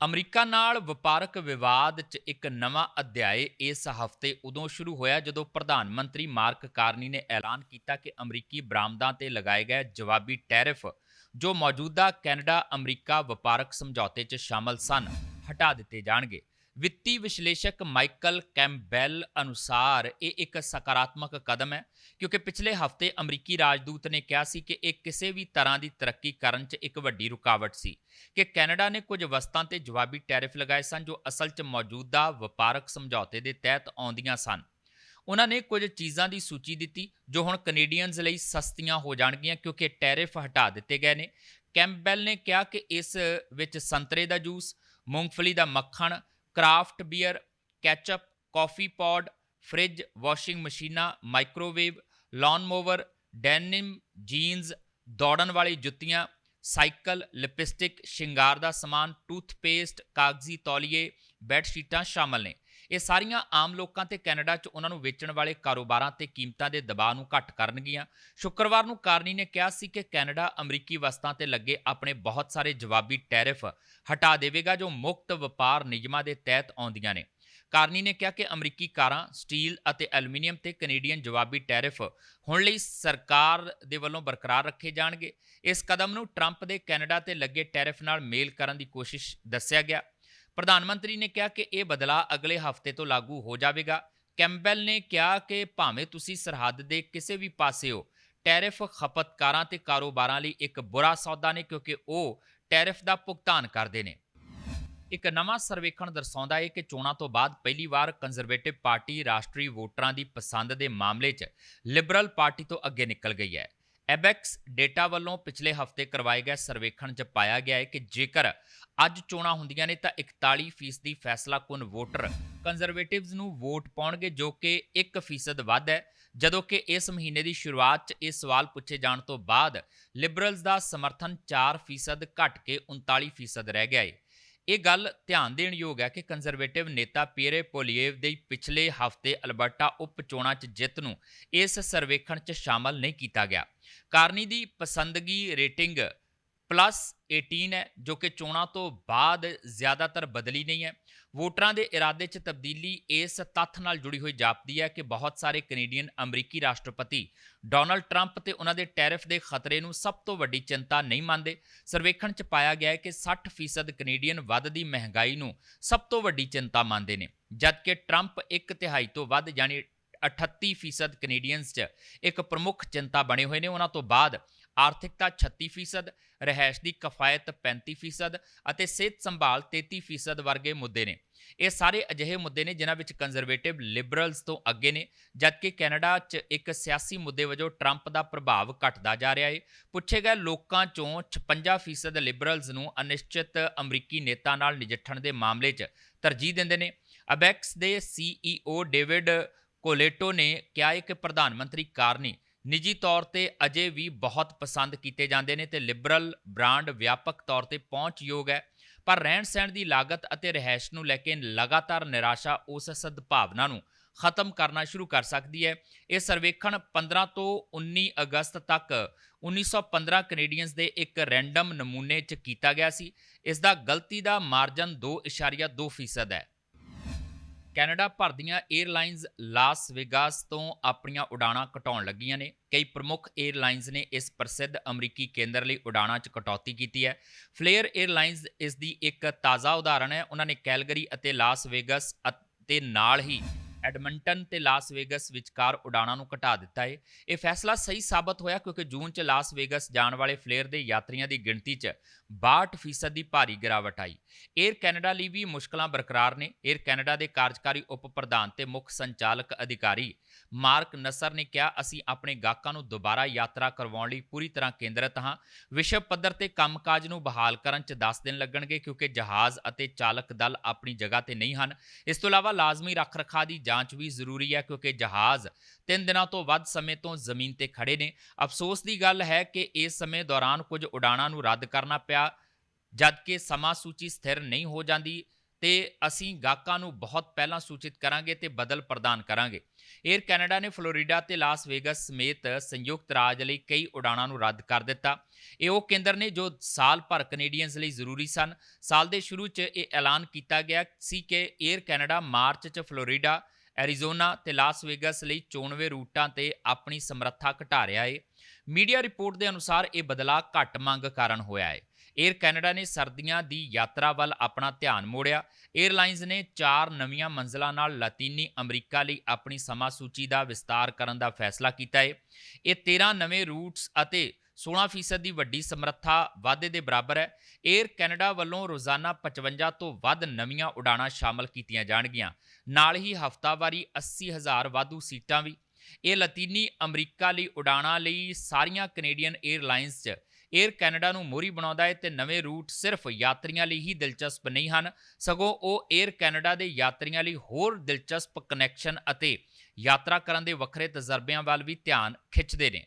ਅਮਰੀਕਾ ਨਾਲ ਵਪਾਰਕ ਵਿਵਾਦ 'ਚ ਇੱਕ ਨਵਾਂ ਅਧਿਆਇ ਇਸ ਹਫ਼ਤੇ ਉਦੋਂ ਸ਼ੁਰੂ ਹੋਇਆ ਜਦੋਂ ਪ੍ਰਧਾਨ ਮੰਤਰੀ ਮਾਰਕ ਕਾਰਨੀ ਨੇ ਐਲਾਨ ਕੀਤਾ ਕਿ ਅਮਰੀਕੀ ਬਰਾਮਦਾਂ ਤੇ ਲਗਾਏ ਗਏ ਜਵਾਬੀ ਟੈਰਿਫ ਜੋ ਮੌਜੂਦਾ ਕੈਨੇਡਾ, ਅਮਰੀਕਾ ਵਪਾਰਕ ਸਮਝੌਤੇ 'ਚ ਸ਼ਾਮਲ ਸਨ, ਹਟਾ ਦਿੱਤੇ ਜਾਣਗੇ। ਵਿੱਤੀ ਵਿਸ਼ਲੇਸ਼ਕ ਮਾਈਕਲ ਕੈਂਬੈਲ ਅਨੁਸਾਰ ਇਹ ਇੱਕ ਸਕਾਰਾਤਮਕ ਕਦਮ ਹੈ, ਕਿਉਂਕਿ ਪਿਛਲੇ ਹਫ਼ਤੇ ਅਮਰੀਕੀ ਰਾਜਦੂਤ ਨੇ ਕਿਹਾ ਸੀ ਕਿ ਇਹ ਕਿਸੇ ਵੀ ਤਰ੍ਹਾਂ ਦੀ ਤਰੱਕੀ ਕਰਨ 'ਚ ਇੱਕ ਵੱਡੀ ਰੁਕਾਵਟ ਸੀ ਕਿ ਕੈਨੇਡਾ ਨੇ ਕੁਝ ਵਸਤਾਂ ਤੇ ਜਵਾਬੀ ਟੈਰਿਫ ਲਗਾਏ ਸਨ ਜੋ ਅਸਲ 'ਚ ਮੌਜੂਦਾ ਵਪਾਰਕ ਸਮਝੌਤੇ ਦੇ ਤਹਿਤ ਆਉਂਦੀਆਂ ਸਨ। ਉਹਨਾਂ ਨੇ ਕੁਝ ਚੀਜ਼ਾਂ ਦੀ ਸੂਚੀ ਦਿੱਤੀ ਜੋ ਹੁਣ ਕੈਨੇਡੀਅਨਜ਼ ਲਈ ਸਸਤੀਆਂ ਹੋ ਜਾਣਗੀਆਂ ਕਿਉਂਕਿ ਟੈਰਿਫ ਹਟਾ ਦਿੱਤੇ ਗਏ ਨੇ। ਕੈਂਬੈਲ ਨੇ ਕਿਹਾ ਕਿ ਇਸ ਵਿੱਚ ਸੰਤਰੇ ਦਾ ਜੂਸ, ਮੂੰਗਫਲੀ ਦਾ ਮੱਖਣ, craft beer ketchup coffee pod, fridge, washing ਮਸ਼ੀਨਾਂ, microwave, lawn mower, denim, jeans, ਦੌੜਨ ਵਾਲੀ ਜੁੱਤੀਆਂ, ਸਾਈਕਲ, ਲਿਪਸਟਿਕ, ਸ਼ਿੰਗਾਰ ਦਾ ਸਮਾਨ, ਟੂਥਪੇਸਟ, ਕਾਗਜ਼ੀ ਤੌਲੀਏ ਬੈੱਡ ਸ਼ੀਟਾਂ ਸ਼ਾਮਲ ਨੇ। ਇਹ ਸਾਰੀਆਂ ਆਮ ਲੋਕਾਂ ਤੇ ਕੈਨੇਡਾ 'ਚ ਉਹਨਾਂ ਨੂੰ ਵੇਚਣ ਵਾਲੇ ਕਾਰੋਬਾਰਾਂ ਤੇ ਕੀਮਤਾਂ ਦੇ ਦਬਾਅ ਨੂੰ ਘੱਟ ਕਰਨਗੀਆਂ। ਸ਼ੁੱਕਰਵਾਰ ਨੂੰ ਕਾਰਨੀ ਨੇ ਕਿਹਾ ਸੀ ਕਿ ਕੈਨੇਡਾ ਅਮਰੀਕੀ ਵਸਤਾਂ ਤੇ ਲੱਗੇ ਆਪਣੇ ਬਹੁਤ ਸਾਰੇ ਜਵਾਬੀ ਟੈਰਿਫ ਹਟਾ ਦੇਵੇਗਾ, ਜੋ ਮੁਕਤ ਵਪਾਰ ਨਿਯਮਾਂ ਦੇ ਤਹਿਤ ਆਉਂਦੀਆਂ ਨੇ। ਕਾਰਨੀ ਨੇ ਕਿਹਾ ਕਿ ਅਮਰੀਕੀ ਕਾਰਾਂ, ਸਟੀਲ ਅਤੇ ਐਲੂਮੀਨੀਅਮ ਤੇ ਕੈਨੇਡੀਅਨ ਜਵਾਬੀ ਟੈਰਿਫ ਹੁਣ ਲਈ ਸਰਕਾਰ ਦੇ ਵੱਲੋਂ ਬਰਕਰਾਰ ਰੱਖੇ ਜਾਣਗੇ। ਇਸ ਕਦਮ ਨੂੰ ਟਰੰਪ ਦੇ ਕੈਨੇਡਾ ਤੇ ਲੱਗੇ ਟੈਰਿਫ ਨਾਲ ਮੇਲ ਕਰਨ ਦੀ ਕੋਸ਼ਿਸ਼ ਦੱਸਿਆ ਗਿਆ। ਪ੍ਰਧਾਨ ਮੰਤਰੀ ਨੇ ਕਿਹਾ ਕਿ ਇਹ ਬਦਲਾਅ ਅਗਲੇ ਹਫ਼ਤੇ ਤੋਂ ਲਾਗੂ ਹੋ ਜਾਵੇਗਾ। ਕੈਂਪਬੈਲ ਨੇ ਕਿਹਾ ਕਿ ਭਾਵੇਂ ਤੁਸੀਂ ਸਰਹੱਦ ਦੇ ਕਿਸੇ ਵੀ ਪਾਸੇ ਹੋ, ਟੈਰਿਫ ਖਪਤਕਾਰਾਂ ਤੇ ਕਾਰੋਬਾਰਾਂ ਲਈ ਇੱਕ ਬੁਰਾ ਸੌਦਾ ਨੇ ਕਿਉਂਕਿ ਉਹ ਟੈਰਿਫ ਦਾ ਭੁਗਤਾਨ ਕਰਦੇ ਨੇ। ਇੱਕ ਨਵਾਂ ਸਰਵੇਖਣ ਦਰਸਾਉਂਦਾ ਹੈ ਕਿ ਚੋਣਾਂ ਤੋਂ ਬਾਅਦ ਪਹਿਲੀ ਵਾਰ ਕੰਜ਼ਰਵੇਟਿਵ ਪਾਰਟੀ ਰਾਸ਼ਟਰੀ ਵੋਟਰਾਂ ਦੀ ਪਸੰਦ ਦੇ ਮਾਮਲੇ 'ਚ ਲਿਬਰਲ ਪਾਰਟੀ ਤੋਂ ਅੱਗੇ ਨਿਕਲ ਗਈ ਹੈ। ਐਬੈਕਸ ਡੇਟਾ ਵੱਲੋਂ ਪਿਛਲੇ ਹਫ਼ਤੇ ਕਰਵਾਏ ਗਏ ਸਰਵੇਖਣ 'ਚ ਪਾਇਆ ਗਿਆ ਹੈ ਕਿ ਜੇਕਰ ਅੱਜ ਚੋਣਾਂ ਹੁੰਦੀਆਂ ਨੇ ਤਾਂ 41% ਦੀ ਫੈਸਲਾਕੁਨ ਵੋਟਰ ਕੰਜ਼ਰਵੇਟਿਵਜ਼ ਨੂੰ ਵੋਟ ਪਾਉਣਗੇ, ਜੋ ਕਿ 1% ਵੱਧ ਹੈ। ਜਦੋਂ ਕਿ ਇਸ ਮਹੀਨੇ ਦੀ ਸ਼ੁਰੂਆਤ 'ਚ ਇਹ ਸਵਾਲ ਪੁੱਛੇ ਜਾਣ ਤੋਂ ਬਾਅਦ ਲਿਬਰਲਜ਼ ਦਾ ਸਮਰਥਨ 4% ਘਟ ਕੇ 39% ਰਹਿ ਗਿਆ ਹੈ ਇਹ ਗੱਲ ਧਿਆਨ ਦੇਣ ਯੋਗ ਹੈ ਕਿ ਕੰਜ਼ਰਵੇਟਿਵ ਨੇਤਾ ਪੀਰੇ ਪੋਲੀਏਵ ਦੇ ਪਿਛਲੇ ਹਫ਼ਤੇ ਅਲਬਰਟਾ ਉਪ ਚੋਣਾਂ 'ਚ ਜਿੱਤ ਨੂੰ ਇਸ ਸਰਵੇਖਣ 'ਚ ਸ਼ਾਮਲ ਨਹੀਂ ਕੀਤਾ ਗਿਆ। ਕਾਰਨੀ ਦੀ ਪਸੰਦਗੀ ਰੇਟਿੰਗ ਪਲੱਸ 18 ਹੈ, ਜੋ ਕਿ ਚੋਣਾਂ ਤੋਂ ਬਾਅਦ ਜ਼ਿਆਦਾਤਰ ਬਦਲੀ ਨਹੀਂ ਹੈ। ਵੋਟਰਾਂ ਦੇ ਇਰਾਦੇ 'ਚ ਤਬਦੀਲੀ ਇਸ ਤੱਥ ਨਾਲ ਜੁੜੀ ਹੋਈ ਜਾਪਦੀ ਹੈ ਕਿ ਬਹੁਤ ਸਾਰੇ ਕੈਨੇਡੀਅਨ ਅਮਰੀਕੀ ਰਾਸ਼ਟਰਪਤੀ ਡੋਨਲਡ ਟਰੰਪ ਤੇ ਉਹਨਾਂ ਦੇ ਟੈਰਿਫ ਦੇ ਖਤਰੇ ਨੂੰ ਸਭ ਤੋਂ ਵੱਡੀ ਚਿੰਤਾ ਨਹੀਂ ਮੰਨਦੇ। ਸਰਵੇਖਣ 'ਚ ਪਾਇਆ ਗਿਆ ਹੈ ਕਿ 60% ਕੈਨੇਡੀਅਨ ਵੱਧਦੀ ਮਹਿੰਗਾਈ ਨੂੰ ਸਭ ਤੋਂ ਵੱਡੀ ਚਿੰਤਾ ਮੰਨਦੇ ਨੇ, ਜਦਕਿ ਟਰੰਪ ਇੱਕ ਤਿਹਾਈ ਤੋਂ ਵੱਧ ਯਾਨੀ 38% ਕੈਨੇਡੀਅਨਸ 'ਚ ਇੱਕ ਪ੍ਰਮੁੱਖ ਚਿੰਤਾ ਬਣੇ ਹੋਏ ਨੇ। ਉਹਨਾਂ ਤੋਂ ਬਾਅਦ ਆਰਥਿਕਤਾ 36% ਰਹਿائش ਦੀ ਕਫਾਇਤ 35% ਅਤੇ ਸਿਹਤ ਸੰਭਾਲ 33% ਵਰਗੇ ਮੁੱਦੇ ਨੇ। ਇਹ ਸਾਰੇ ਅਜਿਹੇ ਮੁੱਦੇ ਨੇ ਜਿਨ੍ਹਾਂ ਵਿੱਚ ਕੰਜ਼ਰਵੇਟਿਵ ਲਿਬਰਲਸ ਤੋਂ ਅੱਗੇ ਨੇ, ਜਦਕਿ ਕੈਨੇਡਾ 'ਚ ਇੱਕ ਸਿਆਸੀ ਮੁੱਦੇ ਵਜੋਂ ਟਰੰਪ ਦਾ ਪ੍ਰਭਾਵ ਘਟਦਾ ਜਾ ਰਿਹਾ ਹੈ ਪੁੱਛੇ ਗਏ ਲੋਕਾਂ 'ਚੋਂ 56% ਲਿਬਰਲਸ ਨੂੰ ਅਨਿਸ਼ਚਿਤ ਅਮਰੀਕੀ ਨੇਤਾ ਨਾਲ ਨਜਿੱਠਣ ਦੇ ਮਾਮਲੇ 'ਚ ਤਰਜੀਹ ਦਿੰਦੇ ਨੇ। ਅਬੈਕਸ ਦੇ ਸੀਈਓ ਡੇਵਿਡ ਕੋਲੇਟੋ ਨੇ ਕਿਹਾ ਹੈ ਕਿ ਪ੍ਰਧਾਨ ਮੰਤਰੀ ਕਾਰਨੀ ਨਿੱਜੀ ਤੌਰ ਤੇ ਅਜੇ ਵੀ ਬਹੁਤ ਪਸੰਦ ਕੀਤੇ ਜਾਂਦੇ ਨੇ ਤੇ ਲਿਬਰਲ ਬ੍ਰਾਂਡ ਵਿਆਪਕ ਤੌਰ ਤੇ ਪਹੁੰਚਯੋਗ ਹੈ। ਪਰ ਰਹਿਣ ਸਹਿਣ ਦੀ ਲਾਗਤ ਅਤੇ ਰਹਿائش ਨੂੰ ਲੈ ਕੇ ਲਗਾਤਾਰ ਨਿਰਾਸ਼ਾ ਉਸ ਸਦਭਾਵਨਾ ਨੂੰ ਖਤਮ ਕਰਨਾ ਸ਼ੁਰੂ ਕਰ ਸਕਦੀ ਹੈ। ਇਹ ਸਰਵੇਖਣ 15 ਤੋਂ 19 ਅਗਸਤ ਤੱਕ 1915 ਕੈਨੇਡੀਅਨਸ ਦੇ ਇੱਕ ਰੈਂਡਮ ਨਮੂਨੇ 'ਚ ਕੀਤਾ ਗਿਆ ਸੀ। ਇਸ ਦਾ ਗਲਤੀ ਦਾ ਮਾਰਜਨ 2.2% ਹੈ। ਕੈਨੇਡਾ ਭਰ ਦੀਆਂ 에ਅਰਲਾਈਨਸ ਲਾਸ ਵੇਗਾਸ ਤੋਂ ਆਪਣੀਆਂ ਉਡਾਣਾਂ ਘਟਾਉਣ ਲੱਗੀਆਂ ਨੇ। ਕਈ ਪ੍ਰਮੁੱਖ 에ਅਰਲਾਈਨਸ ਨੇ ਇਸ ਪ੍ਰਸਿੱਧ ਅਮਰੀਕੀ ਕੇਂਦਰ ਲਈ ਉਡਾਣਾਂ 'ਚ ਕਟੌਤੀ ਕੀਤੀ ਹੈ। ਫਲੇਅਰ 에ਅਰਲਾਈਨਸ ਇਸ ਦੀ ਇੱਕ ਤਾਜ਼ਾ ਉਦਾਹਰਣ ਹੈ। ਉਹਨਾਂ ਨੇ ਕੈਲਗਰੀ ਅਤੇ ਲਾਸ ਵੇਗਾਸ ਅਤੇ ਨਾਲ ਹੀ ਐਡਮੰਟਨ ਤੇ ਲਾਸ ਵੇਗਸ ਵਿਚਕਾਰ ਉਡਾਣਾਂ ਨੂੰ ਘਟਾ ਦਿੱਤਾ ਹੈ ਇਹ ਫੈਸਲਾ ਸਹੀ ਸਾਬਤ ਹੋਇਆ ਕਿਉਂਕਿ ਜੂਨ 'ਚ ਲਾਸ ਵੇਗਸ ਜਾਣ ਵਾਲੇ ਫਲੇਅਰ ਦੇ ਯਾਤਰੀਆਂ ਦੀ ਗਿਣਤੀ 'ਚ 62% ਦੀ ਭਾਰੀ ਗਿਰਾਵਟ ਆਈ। 에ਅਰ ਕੈਨੇਡਾ ਲਈ ਵੀ ਮੁਸ਼ਕਲਾਂ ਬਰਕਰਾਰ ਨੇ। 에ਅਰ ਕੈਨੇਡਾ ਦੇ ਕਾਰਜਕਾਰੀ ਉਪ ਪ੍ਰਧਾਨ ਤੇ ਮੁੱਖ ਸੰਚਾਲਕ ਅਧਿਕਾਰੀ ਮਾਰਕ ਨਸਰ ਨੇ ਕਿਹਾ, ਅਸੀਂ ਆਪਣੇ ਗਾਹਕਾਂ ਨੂੰ ਦੁਬਾਰਾ ਯਾਤਰਾ ਕਰਵਾਉਣ ਲਈ ਪੂਰੀ ਤਰ੍ਹਾਂ ਕੇਂਦਰਿਤ ਹਾਂ। ਵਿਸ਼ਵ ਪੱਧਰ ਤੇ ਕੰਮਕਾਜ ਨੂੰ ਬਹਾਲ ਕਰਨ 'ਚ 10 ਦਿਨ ਲੱਗਣਗੇ, ਕਿਉਂਕਿ ਜਹਾਜ਼ ਅਤੇ ਚਾਲਕ ਦਲ ਆਪਣੀ ਜਗ੍ਹਾ ਤੇ ਨਹੀਂ ਹਨ। ਇਸ ਤੋਂ ਇਲਾਵਾ ਲਾਜ਼ਮੀ ਰੱਖ-ਰਖਾਅ ਦੀ ਜਾਂਚ ਵੀ ਜ਼ਰੂਰੀ ਹੈ, ਕਿਉਂਕਿ ਜਹਾਜ਼ ਤਿੰਨ ਦਿਨਾਂ ਤੋਂ ਵੱਧ ਸਮੇਂ ਤੋਂ ਜ਼ਮੀਨ ਤੇ ਖੜੇ ਨੇ। ਅਫਸੋਸ ਦੀ ਗੱਲ ਹੈ ਕਿ ਇਸ ਸਮੇਂ ਦੌਰਾਨ ਕੁਝ ਉਡਾਣਾਂ ਨੂੰ ਰੱਦ ਕਰਨਾ ਪਿਆ, ਜਦਕਿ ਸਮਾਂ ਸੂਚੀ ਸਥਿਰ ਨਹੀਂ ਹੋ ਜਾਂਦੀ। ਤੇ ਅਸੀਂ ਗਾਹਕਾਂ ਨੂੰ ਬਹੁਤ ਪਹਿਲਾਂ ਸੂਚਿਤ ਕਰਾਂਗੇ ਤੇ ਬਦਲ ਪ੍ਰਦਾਨ ਕਰਾਂਗੇ। 에ਅਰ ਕੈਨੇਡਾ ਨੇ ਫਲੋਰੀਡਾ ਤੇ ਲਾਸ ਵੇਗਸ ਸਮੇਤ ਸੰਯੁਕਤ ਰਾਜ ਲਈ ਕਈ ਉਡਾਣਾਂ ਨੂੰ ਰੱਦ ਕਰ ਦਿੱਤਾ। ਇਹ ਉਹ ਕੇਂਦਰ ਨੇ ਜੋ ਸਾਲ ਭਰ ਕੈਨੇਡੀਅਨਸ ਲਈ ਜ਼ਰੂਰੀ ਸਨ। ਸਾਲ ਦੇ ਸ਼ੁਰੂ 'ਚ ਇਹ ਐਲਾਨ ਕੀਤਾ ਗਿਆ ਸੀ ਕਿ 에ਅਰ ਕੈਨੇਡਾ ਮਾਰਚ 'ਚ ਫਲੋਰੀਡਾ ਐਰੀਜ਼ੋਨਾ ਤੇ ਲਾਸ ਵੇਗਸ ਲਈ ਚੋਣਵੇਂ ਰੂਟਾਂ ਤੇ ਆਪਣੀ ਸਮਰੱਥਾ ਘਟਾ ਰਿਹਾ ਹੈ ਮੀਡੀਆ ਰਿਪੋਰਟ ਦੇ ਅਨੁਸਾਰ ਇਹ ਬਦਲਾਅ ਘੱਟ ਮੰਗ ਕਾਰਨ ਹੋਇਆ ਹੈ ਏਅਰ ਕੈਨੇਡਾ ਨੇ ਸਰਦੀਆਂ ਦੀ ਯਾਤਰਾ ਵੱਲ ਆਪਣਾ ਧਿਆਨ ਮੋੜਿਆ। 에ਅਰਲਾਈਨਜ਼ ਨੇ ਚਾਰ ਨਵੀਆਂ ਮੰਜ਼ਲਾਂ ਨਾਲ ਲਾਤੀਨੀ ਅਮਰੀਕਾ ਲਈ ਆਪਣੀ ਸਮਾਂ ਸੂਚੀ ਦਾ ਵਿਸਤਾਰ ਕਰਨ ਦਾ ਫੈਸਲਾ ਕੀਤਾ ਹੈ ਇਹ 13 ਨਵੇਂ ਰੂਟਸ ਅਤੇ 16% ਦੀ ਵੱਡੀ ਸਮਰੱਥਾ ਵਾਧੇ ਦੇ ਬਰਾਬਰ ਹੈ। 에ਅਰ ਕੈਨੇਡਾ ਵੱਲੋਂ ਰੋਜ਼ਾਨਾ 55 ਤੋਂ ਵੱਧ ਨਵੀਆਂ ਉਡਾਣਾਂ ਸ਼ਾਮਲ ਕੀਤੀਆਂ ਜਾਣਗੀਆਂ। ਨਾਲ ਹੀ ਹਫ਼ਤਾਵਾਰੀ 80000 ਵਾਧੂ ਸੀਟਾਂ ਵੀ। ਇਹ ਲਾਤੀਨੀ ਅਮਰੀਕਾ ਲਈ ਉਡਾਣਾਂ ਲਈ ਸਾਰੀਆਂ ਕੈਨੇਡੀਅਨ 에ਅਰਲਾਈਨਸ 'ਚ 에ਅਰ ਕੈਨੇਡਾ ਨੂੰ ਮੋਹਰੀ ਬਣਾਉਂਦਾ ਹੈ ਤੇ ਨਵੇਂ ਰੂਟ ਸਿਰਫ ਯਾਤਰੀਆਂ ਲਈ ਹੀ ਦਿਲਚਸਪ ਨਹੀਂ ਹਨ। ਸਗੋਂ ਉਹ 에ਅਰ ਕੈਨੇਡਾ ਦੇ ਯਾਤਰੀਆਂ ਲਈ ਹੋਰ ਦਿਲਚਸਪ ਕਨੈਕਸ਼ਨ ਅਤੇ ਯਾਤਰਾ ਕਰਨ ਦੇ ਵੱਖਰੇ ਤਜਰਬਿਆਂ ਵੱਲ ਵੀ ਧਿਆਨ ਖਿੱਚਦੇ ਨੇ।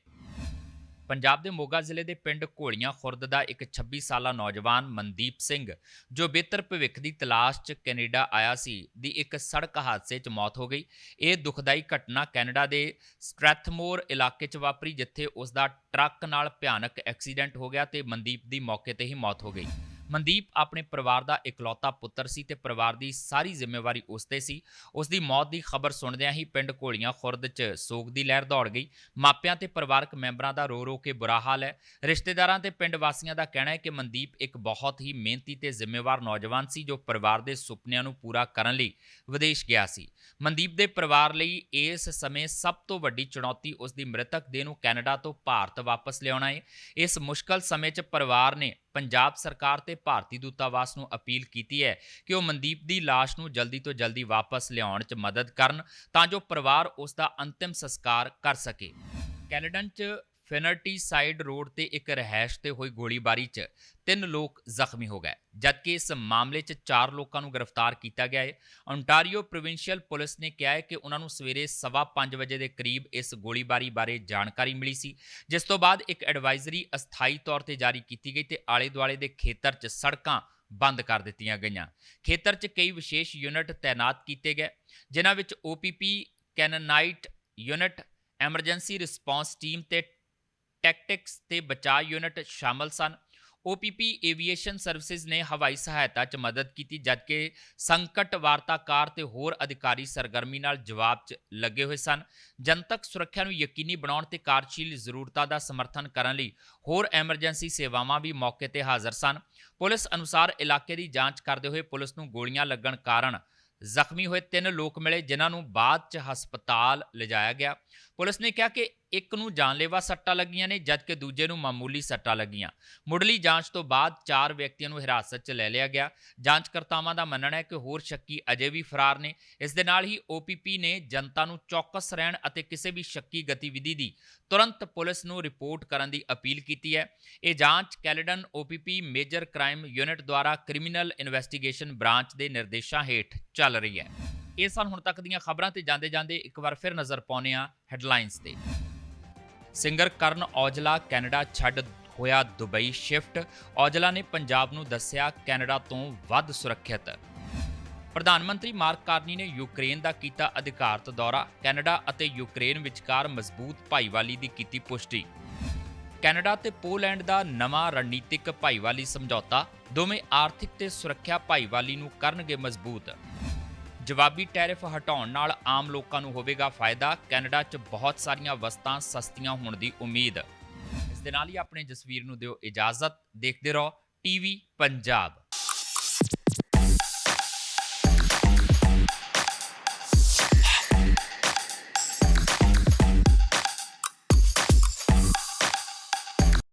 ਪੰਜਾਬ ਦੇ ਮੋਗਾ ਜ਼ਿਲ੍ਹੇ ਦੇ ਪਿੰਡ ਘੋਲੀਆਂ ਖੁਰਦ ਦਾ ਇੱਕ 26 ਸਾਲਾ ਨੌਜਵਾਨ ਮਨਦੀਪ ਸਿੰਘ, ਜੋ ਬਿਹਤਰ ਭਵਿੱਖ ਦੀ ਤਲਾਸ਼ 'ਚ ਕੈਨੇਡਾ ਆਇਆ ਸੀ, ਦੀ ਇੱਕ ਸੜਕ ਹਾਦਸੇ 'ਚ ਮੌਤ ਹੋ ਗਈ। ਇਹ ਦੁਖਦਾਈ ਘਟਨਾ ਕੈਨੇਡਾ ਦੇ ਸਟ੍ਰੈਥਮੋਰ ਇਲਾਕੇ 'ਚ ਵਾਪਰੀ, ਜਿੱਥੇ ਉਸ ਦਾ ਟਰੱਕ ਨਾਲ ਭਿਆਨਕ ਐਕਸੀਡੈਂਟ ਹੋ ਗਿਆ ਤੇ ਮਨਦੀਪ ਦੀ ਮੌਕੇ ਤੇ ਹੀ ਮੌਤ ਹੋ ਗਈ। ਮਨਦੀਪ ਆਪਣੇ ਪਰਿਵਾਰ ਦਾ ਇਕਲੌਤਾ ਪੁੱਤਰ ਸੀ ਤੇ ਪਰਿਵਾਰ ਦੀ ਸਾਰੀ ਜ਼ਿੰਮੇਵਾਰੀ ਉਸ ਤੇ ਸੀ। ਉਸ ਦੀ ਮੌਤ ਦੀ ਖਬਰ ਸੁਣਦਿਆਂ ਹੀ ਪਿੰਡ ਘੋਲੀਆਂ ਖੁਰਦ 'ਚ ਸੋਗ ਦੀ ਲਹਿਰ ਦੌੜ ਗਈ। ਮਾਪਿਆਂ ਤੇ ਪਰਿਵਾਰਕ ਮੈਂਬਰਾਂ ਦਾ ਰੋ ਰੋ ਕੇ ਬੁਰਾ ਹਾਲ ਹੈ। ਰਿਸ਼ਤੇਦਾਰਾਂ ਤੇ ਪਿੰਡ ਵਾਸੀਆਂ ਦਾ ਕਹਿਣਾ ਹੈ ਕਿ ਮਨਦੀਪ ਇੱਕ ਬਹੁਤ ਹੀ ਮਿਹਨਤੀ ਤੇ ਜ਼ਿੰਮੇਵਾਰ ਨੌਜਵਾਨ ਸੀ ਜੋ ਪਰਿਵਾਰ ਦੇ ਸੁਪਨਿਆਂ ਨੂੰ ਪੂਰਾ ਕਰਨ ਲਈ ਵਿਦੇਸ਼ ਗਿਆ ਸੀ। ਮਨਦੀਪ ਦੇ ਪਰਿਵਾਰ ਲਈ ਇਸ ਸਮੇਂ ਸਭ ਤੋਂ ਵੱਡੀ ਚੁਣੌਤੀ ਉਸ ਦੀ ਮ੍ਰਿਤਕ ਦੇਹ ਨੂੰ ਕੈਨੇਡਾ ਤੋਂ ਭਾਰਤ ਵਾਪਸ ਲਿਆਉਣਾ ਹੈ। ਇਸ ਮੁਸ਼ਕਲ ਸਮੇਂ 'ਚ ਪਰਿਵਾਰ ਨੇ ਪੰਜਾਬ ਸਰਕਾਰ ਤੇ ਭਾਰਤੀ ਦੂਤਾਵਾਸ ਨੂੰ ਅਪੀਲ ਕੀਤੀ ਹੈ ਕਿ ਉਹ ਮਨਦੀਪ ਦੀ ਲਾਸ਼ ਨੂੰ ਜਲਦੀ ਤੋਂ ਜਲਦੀ ਵਾਪਸ ਲਿਆਉਣ 'ਚ ਮਦਦ ਕਰਨ ਤਾਂ ਜੋ ਪਰਿਵਾਰ ਉਸ ਦਾ ਅੰਤਿਮ ਸੰਸਕਾਰ ਕਰ ਸਕੇ। ਕੈਨੇਡਾ 'ਚ ਫੈਨਰਟੀ ਸਾਈਡ ਰੋਡ ਤੇ ਇੱਕ ਰਹਿائش ਤੇ ਹੋਈ ਗੋਲੀਬਾਰੀ 'ਚ ਤਿੰਨ ਲੋਕ ਜ਼ਖਮੀ ਹੋ ਗਏ, ਜਦਕਿ ਇਸ ਮਾਮਲੇ 'ਚ ਚਾਰ ਲੋਕਾਂ ਨੂੰ ਗ੍ਰਿਫਤਾਰ ਕੀਤਾ ਗਿਆ ਹੈ। ਓਨਟਾਰੀਓ ਪ੍ਰੋਵਿੰਸ਼ੀਅਲ ਪੁਲਿਸ ਨੇ ਕਿਹਾ ਹੈ ਕਿ ਉਹਨਾਂ ਨੂੰ ਸਵੇਰੇ 5:30 ਵਜੇ ਦੇ ਕਰੀਬ ਇਸ ਗੋਲੀਬਾਰੀ ਬਾਰੇ ਜਾਣਕਾਰੀ ਮਿਲੀ ਸੀ, ਜਿਸ ਤੋਂ ਬਾਅਦ ਇੱਕ ਐਡਵਾਈਜ਼ਰੀ ਅਸਥਾਈ ਤੌਰ ਤੇ ਜਾਰੀ ਕੀਤੀ ਗਈ ਤੇ ਆਲੇ-ਦੁਆਲੇ ਦੇ ਖੇਤਰ 'ਚ ਸੜਕਾਂ ਬੰਦ ਕਰ ਦਿੱਤੀਆਂ ਗਈਆਂ। ਖੇਤਰ 'ਚ ਕਈ ਵਿਸ਼ੇਸ਼ ਯੂਨਿਟ ਤਾਇਨਾਤ ਕੀਤੇ ਗਏ, ਜਿਨ੍ਹਾਂ ਵਿੱਚ OPP canine unit, emergency response team ਤੇ ਟੈਕਟਿਕਸ ਤੇ ਬਚਾਅ ਯੂਨਿਟ ਸ਼ਾਮਲ ਸਨ। OPP ਏਵੀਏਸ਼ਨ ਸਰਵਿਸਿਜ਼ ਨੇ ਹਵਾਈ ਸਹਾਇਤਾ 'ਚ ਮਦਦ ਕੀਤੀ, ਜਦਕਿ ਸੰਕਟ ਵਾਰਤਾਕਾਰ ਤੇ ਹੋਰ ਅਧਿਕਾਰੀ ਸਰਗਰਮੀ ਨਾਲ ਜਵਾਬ 'ਚ ਲੱਗੇ ਹੋਏ ਸਨ। ਜਨਤਕ ਸੁਰੱਖਿਆ ਨੂੰ ਯਕੀਨੀ ਬਣਾਉਣ ਤੇ ਕਾਰਜਸ਼ੀਲ ਜ਼ਰੂਰਤਾਂ ਦਾ ਸਮਰਥਨ ਕਰਨ ਲਈ ਹੋਰ ਐਮਰਜੈਂਸੀ ਸੇਵਾਵਾਂ ਵੀ ਮੌਕੇ ਤੇ ਹਾਜ਼ਰ ਸਨ। ਪੁਲਿਸ ਅਨੁਸਾਰ ਇਲਾਕੇ ਦੀ ਜਾਂਚ ਕਰਦੇ ਹੋਏ ਪੁਲਿਸ ਨੂੰ ਗੋਲੀਆਂ ਲੱਗਣ ਕਾਰਨ ਜ਼ਖਮੀ ਹੋਏ ਤਿੰਨ ਲੋਕ ਮਿਲੇ, ਜਿਨ੍ਹਾਂ ਨੂੰ ਬਾਅਦ 'ਚ ਹਸਪਤਾਲ ਲਿਜਾਇਆ ਗਿਆ। ਪੁਲਿਸ ਨੇ ਕਿਹਾ ਕਿ ਇੱਕ ਨੂੰ ਜਾਨਲੇਵਾ ਸੱਟਾਂ ਲੱਗੀਆਂ ਨੇ, ਜਦਕਿ ਦੂਜੇ ਨੂੰ ਮਾਮੂਲੀ ਸੱਟਾਂ ਲੱਗੀਆਂ। ਮੁੱਢਲੀ ਜਾਂਚ ਤੋਂ ਬਾਅਦ ਚਾਰ ਵਿਅਕਤੀਆਂ ਨੂੰ ਹਿਰਾਸਤ 'ਚ ਲੈ ਲਿਆ ਗਿਆ। ਜਾਂਚਕਰਤਾਵਾਂ ਦਾ ਮੰਨਣਾ ਹੈ ਕਿ ਹੋਰ ਸ਼ੱਕੀ ਅਜੇ ਵੀ ਫਰਾਰ ਨੇ। ਇਸ ਦੇ ਨਾਲ ਹੀ OPP ਨੇ ਜਨਤਾ ਨੂੰ ਚੌਕਸ ਰਹਿਣ ਅਤੇ ਕਿਸੇ ਵੀ ਸ਼ੱਕੀ ਗਤੀਵਿਧੀ ਦੀ ਤੁਰੰਤ ਪੁਲਿਸ ਨੂੰ ਰਿਪੋਰਟ ਕਰਨ ਦੀ ਅਪੀਲ ਕੀਤੀ ਹੈ। ਇਹ ਜਾਂਚ Caledon OPP major crime unit ਦੁਆਰਾ ਕ੍ਰਿਮੀਨਲ ਇਨਵੈਸਟੀਗੇਸ਼ਨ ਬ੍ਰਾਂਚ ਦੇ ਨਿਰਦੇਸ਼ਾਂ ਹੇਠ ਚੱਲ ਰਹੀ ਹੈ। ਇਹ ਸਾਲ ਹੁਣ ਤੱਕ ਦੀਆਂ ਖਬਰਾਂ ਤੇ ਜਾਂਦੇ ਜਾਂਦੇ ਇੱਕ ਵਾਰ ਫਿਰ ਨਜ਼ਰ ਪਾਉਂਦੇ ਹਾਂ ਹੈਡਲਾਈਨਸ ਤੇ। ਸਿੰਗਰ ਕਰਨ ਔਜਲਾ ਕੈਨੇਡਾ ਛੱਡ ਹੋਇਆ ਦੁਬਈ ਸ਼ਿਫਟ। ਔਜਲਾ ਨੇ ਪੰਜਾਬ ਨੂੰ ਦੱਸਿਆ ਕੈਨੇਡਾ ਤੋਂ ਵੱਧ ਸੁਰੱਖਿਅਤ। ਪ੍ਰਧਾਨ ਮੰਤਰੀ ਮਾਰਕ ਕਾਰਨੀ ਨੇ ਯੂਕਰੇਨ ਦਾ ਕੀਤਾ ਅਧਿਕਾਰਤ ਦੌਰਾ। ਕੈਨੇਡਾ ਅਤੇ ਯੂਕਰੇਨ ਵਿਚਕਾਰ ਮਜ਼ਬੂਤ ਭਾਈਵਾਲੀ ਦੀ ਕੀਤੀ ਪੁਸ਼ਟੀ। ਕੈਨੇਡਾ ਤੇ ਪੋਲੈਂਡ ਦਾ ਨਵਾਂ ਰਣਨੀਤਿਕ ਭਾਈਵਾਲੀ ਸਮਝੌਤਾ। ਦੋਵੇਂ ਆਰਥਿਕ ਤੇ ਸੁਰੱਖਿਆ ਭਾਈਵਾਲੀ ਨੂੰ ਕਰਨਗੇ ਮਜ਼ਬੂਤ। ਜਵਾਬੀ ਟੈਰਿਫ ਹਟਾਉਣ ਨਾਲ ਆਮ ਲੋਕਾਂ ਨੂੰ ਹੋਵੇਗਾ ਫਾਇਦਾ। ਕੈਨੇਡਾ 'ਚ ਬਹੁਤ ਸਾਰੀਆਂ ਵਸਤਾਂ ਸਸਤੀਆਂ ਹੋਣ ਦੀ ਉਮੀਦ। ਇਸ ਦੇ ਨਾਲ ਹੀ ਆਪਣੇ ਜਸਵੀਰ ਨੂੰ ਦਿਓ ਇਜਾਜ਼ਤ। ਦੇਖਦੇ ਰਹੋ, ਟੀਵੀ ਪੰਜਾਬ।